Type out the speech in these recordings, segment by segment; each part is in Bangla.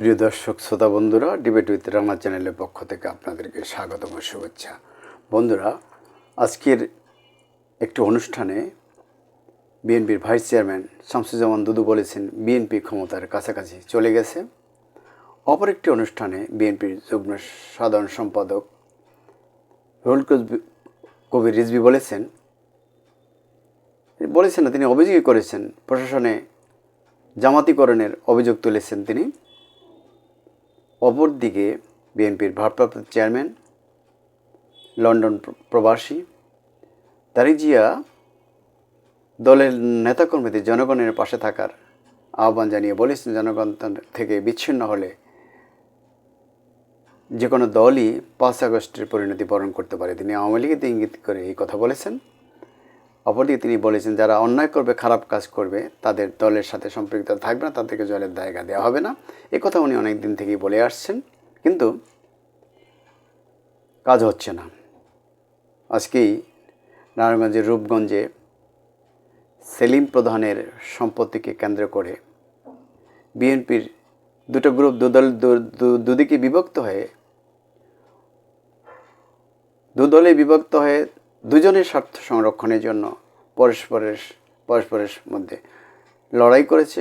প্রিয় দর্শক, শ্রোতা বন্ধুরা ডিবেট উইথ রানা চ্যানেলের পক্ষ থেকে আপনাদেরকে স্বাগতম শুভেচ্ছা। বন্ধুরা, আজকের একটি অনুষ্ঠানে বিএনপির ভাইস চেয়ারম্যান শামসুজ্জামান দুদু বলেছেন, বিএনপি ক্ষমতার কাছাকাছি চলে গেছে। অপর একটি অনুষ্ঠানে বিএনপির যুগ্ম সাধারণ সম্পাদক রুল কবির রিজভি বলেছেন বলেছেন না, তিনি অভিযোগই করেছেন, প্রশাসনে জামাতিকরণের অভিযোগ তুলেছেন তিনি। অপরদিকে বিএনপির ভারপ্রাপ্ত চেয়ারম্যান, লন্ডন প্রবাসী তারিক জিয়া দলের নেতাকর্মীদের জনগণের পাশে থাকার আহ্বান জানিয়ে বলেছেন, জনগণ থেকে বিচ্ছিন্ন হলে যে কোনো দলই পাঁচ আগস্টের পরিণতি বরণ করতে পারে। তিনি আওয়ামী লীগেতে ইঙ্গিত করে এই কথা বলেছেন। অপরদিকে তিনি বলেছেন, যারা অন্যায় করবে, খারাপ কাজ করবে, তাদের দলের সাথে সম্পৃক্ত থাকবে না তাদেরকে জলের জায়গা দেওয়া হবে না। এ কথা উনি অনেক দিন থেকেই বলে আসছেন, কিন্তু কাজ হচ্ছে না। আজকেই নারায়ণগঞ্জের রূপগঞ্জে সেলিম প্রধানের সম্পত্তিকে কেন্দ্র করে বিএনপির দুটো গ্রুপ দুদল দুদিকে বিভক্ত হয়ে দুদলে বিভক্ত হয়ে দুজনের স্বার্থ সংরক্ষণের জন্য পরস্পরের পরস্পরের মধ্যে লড়াই করেছে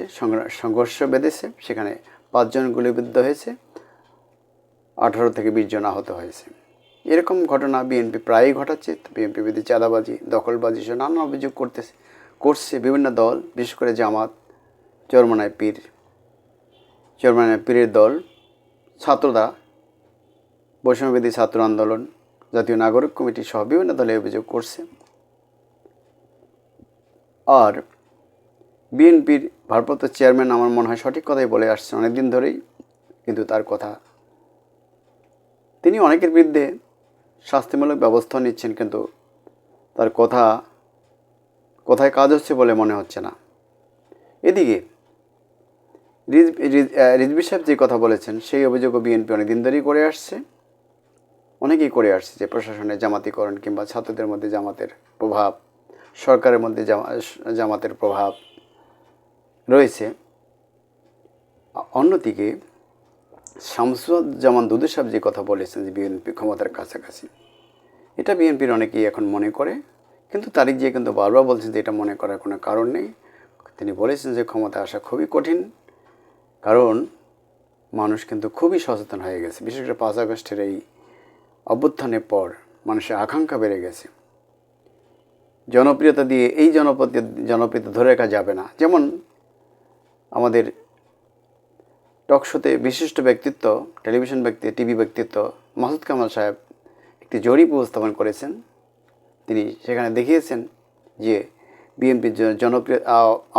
সংঘর্ষ বেঁধেছে, সেখানে পাঁচজন গুলিবিদ্ধ হয়েছে, আঠারো থেকে বিশ জন আহত হয়েছে। এরকম ঘটনা বিএনপি প্রায়ই ঘটাচ্ছে বিএনপি বিরুদ্ধে চাঁদাবাজি, দখলবাজি সহ নানা অভিযোগ করতেছে, করছে বিভিন্ন দল, বিশেষ করে জামাত, চরমনায় পীর, চরমনায় পীরের দল ছাত্ররা বৈষম্যবিধি ছাত্র আন্দোলন, জাতীয় নাগরিক কমিটি সহ বিভিন্ন দলে অভিযোগ করছে। আর বিএনপির ভারপ্রাপ্ত চেয়ারম্যান আমার মনে হয় সঠিক কথাই বলে আসছে অনেকদিন ধরেই কিন্তু তার কথা। তিনি অনেকের বিরুদ্ধে শাস্তিমূলক ব্যবস্থা নিচ্ছেন কিন্তু তার কথা কোথায় কাজ হচ্ছে বলে মনে হচ্ছে না। এদিকে রিজ রিজ- আহ, রিজভী সাহেব যে কথা বলেছেন সেই অভিযোগও বিএনপি অনেকদিন ধরেই করে আসছে। অনেকেই করে আসছে যে প্রশাসনে জামাতিকরণ কিংবা ছাত্রদের মধ্যে জামাতের প্রভাব সরকারের মধ্যে জামা জামাতের প্রভাব রয়েছে। অন্যদিকে শামসুজ্জামান দুদু সাহেব যে কথা বলেছেন যে বিএনপি ক্ষমতার কাছাকাছি, এটা বিএনপির অনেকেই এখন মনে করে, কিন্তু তারিখ যে কিন্তু বারবার বলছেন যে এটা মনে করার কোনো কারণ নেই। তিনি বলেছেন যে ক্ষমতা আসা খুবই কঠিন, কারণ মানুষ কিন্তু খুবই সচেতন হয়ে গেছে। বিশেষ করে পাঁচ আগস্টের এই অভ্যুত্থানের পর মানুষের আকাঙ্ক্ষা বেড়ে গেছে। জনপ্রিয়তা দিয়ে এই জনপ্রিয়তা জনপ্রিয়তা ধরে রাখা যাবে না। যেমন আমাদের টকশোতে বিশিষ্ট ব্যক্তিত্ব টেলিভিশন ব্যক্তি টিভি ব্যক্তিত্ব মাসুদ কামাল সাহেব একটি জরিপ উপস্থাপন করেছেন। তিনি সেখানে দেখিয়েছেন যে বিএনপির জনপ্রিয়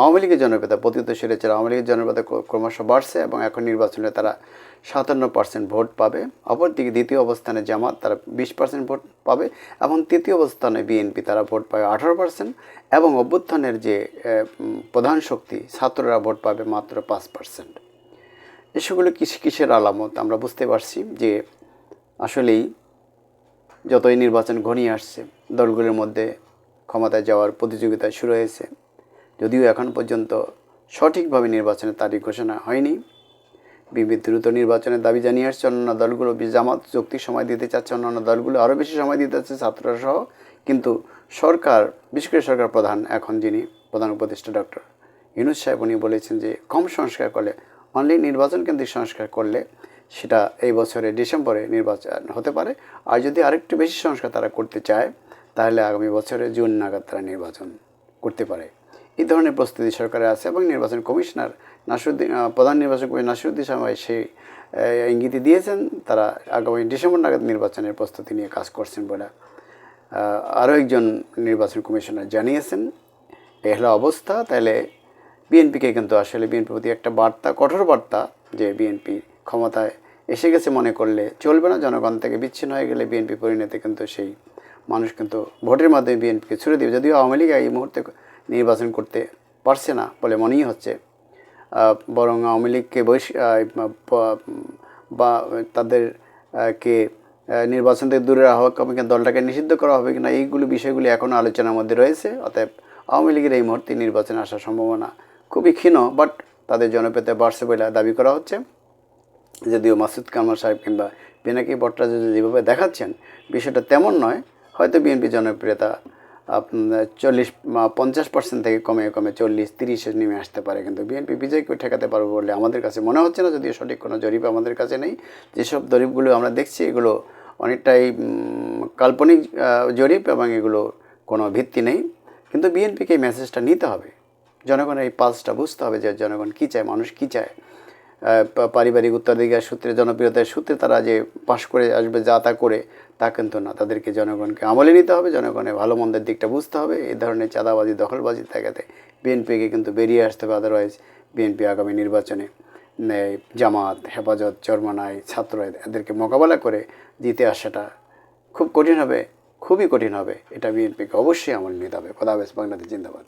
আওয়ামী লীগের জনপ্রিয়তা পতিত সেরেছে আওয়ামী লীগের জনপ্রিয়তা ক্রমশ বাড়ছে এবং এখন নির্বাচনে তারা সাতান্ন পার্সেন্ট ভোট পাবে। অপরদিকে দ্বিতীয় অবস্থানে জামাত, তারা বিশ পার্সেন্ট ভোট পাবে এবং তৃতীয় অবস্থানে বিএনপি, তারা ভোট পাবে আঠারো পার্সেন্ট এবং অভ্যুত্থানের যে প্রধান শক্তি, ছাত্ররা ভোট পাবে মাত্র পাঁচ পার্সেন্ট। এসবগুলো কিস, কিসের আলামত? আমরা বুঝতে পারছি যে আসলেই যতই নির্বাচন ঘনিয়ে আসছে, দলগুলির মধ্যে ক্ষমতায় যাওয়ার প্রতিযোগিতা শুরু হয়েছে। যদিও এখন পর্যন্ত সঠিকভাবে নির্বাচনের তারিখ ঘোষণা হয়নি। বিবি দ্রুত নির্বাচনের দাবি জানিয়ে আসছে অন্যান্য দলগুলো। জামাত যৌক্তিক সময় দিতে চাচ্ছে, অন্যান্য দলগুলো আরও বেশি সময় দিতে চাচ্ছে ছাত্ররা সহ কিন্তু সরকার, বিশেষ করে সরকার প্রধান এখন যিনি, প্রধান উপদেষ্টা ডক্টর ইউনুস সাহেব, উনি বলেছেন যে কম সংস্কার করলে অনলি নির্বাচন কেন্দ্রিক সংস্কার করলে সেটা এই বছরে ডিসেম্বরে নির্বাচন হতে পারে। আর যদি আরেকটু বেশি সংস্কার তারা করতে চায় তাহলে আগামী বছরে জুন নাগাদ তারা নির্বাচন করতে পারে। এই ধরনের প্রস্তুতি সরকারের আছে এবং নির্বাচন কমিশনার নাসিরুদ্দিন প্রধান নির্বাচন কমিশনার নাসিরুদ্দিন সামাই সেই আহ, ইঙ্গিতই দিয়েছেন তারা আগামী ডিসেম্বর নাগাদ নির্বাচনের প্রস্তুতি নিয়ে কাজ করছেন বলে আরও একজন নির্বাচন কমিশনার জানিয়েছেন। এই হলো অবস্থা তাহলে বিএনপিকে কিন্তু আসলে বিএনপির প্রতি একটা বার্তা কঠোর বার্তা যে বিএনপি ক্ষমতায় এসে গেছে মনে করলে চলবে না জনগণ থেকে বিচ্ছিন্ন হয়ে গেলে বিএনপি পরিণতি কিন্তু সেই মানুষ কিন্তু ভোটের মাধ্যমে বিএনপিকে ছুড়ে দিবে। যদিও আওয়ামী লীগ এই মুহূর্তে নির্বাচন করতে পারছে না বলে মনেই হচ্ছে। বরং আওয়ামী লীগকে বৈশ বা তাদের আহ, কে আহ, নির্বাচন থেকে দূরে রাখা হবে কিংবা দলটাকে নিষিদ্ধ করা হবে কিনা এইগুলো বিষয়গুলি এখনও আলোচনার মধ্যে রয়েছে। অতএব আওয়ামী লীগের এই মুহূর্তে নির্বাচনে আসার সম্ভাবনা খুবই ক্ষীণ বাট তাদের জনপ্রিয়তা বাড়ছে বলে দাবি করা হচ্ছে। যদিও মাসুদ কামাল সাহেব কিংবা পিনাকি ভট্টাচার্য যেভাবে দেখাচ্ছেন বিষয়টা তেমন নয়। হয়তো বিএনপি জনপ্রিয়তা চল্লিশ পঞ্চাশ পার্সেন্ট থেকে কমে কমে চল্লিশ, তিরিশে নেমে আসতে পারে। কিন্তু বিএনপি বিজয়কে ঠেকাতে পারবে বলে আমাদের কাছে মনে হচ্ছে না, যদিও সঠিক কোনো জরিপ আমাদের কাছে নেই। যেসব জরিপগুলো আমরা দেখছি, এগুলো অনেকটাই কাল্পনিক জরিপ এবং এগুলো কোনো ভিত্তি নেই। কিন্তু বিএনপিকে এই মেসেজটা নিতে হবে। জনগণের এই পালসটা বুঝতে হবে যে জনগণ কী চায়, মানুষ কী চায়। পারিবারিক উত্তরাধিকার সূত্রে, জনপ্রিয়তার সূত্রে তারা যে পাশ করে আসবে, যা তা করে, তা কিন্তু না। তাদেরকে জনগণকে আমলে নিতে হবে জনগণের ভালো মন্দের দিকটা বুঝতে হবে। এই ধরনের চাঁদাবাজি, দখলবাজি থাকাতে বিএনপিকে কিন্তু বেরিয়ে আসতে হবে। আদারওয়াইজ বিএনপি আগামী নির্বাচনে জামাত, হেফাজত চরমানাই ছাত্র এদেরকে মোকাবেলা করে জিতে আসাটা খুব কঠিন হবে, খুবই কঠিন হবে। এটা বিএনপিকে অবশ্যই আমল নিতে হবে। খোদাবেশ বাংলাদেশ জিন্দাবাদ।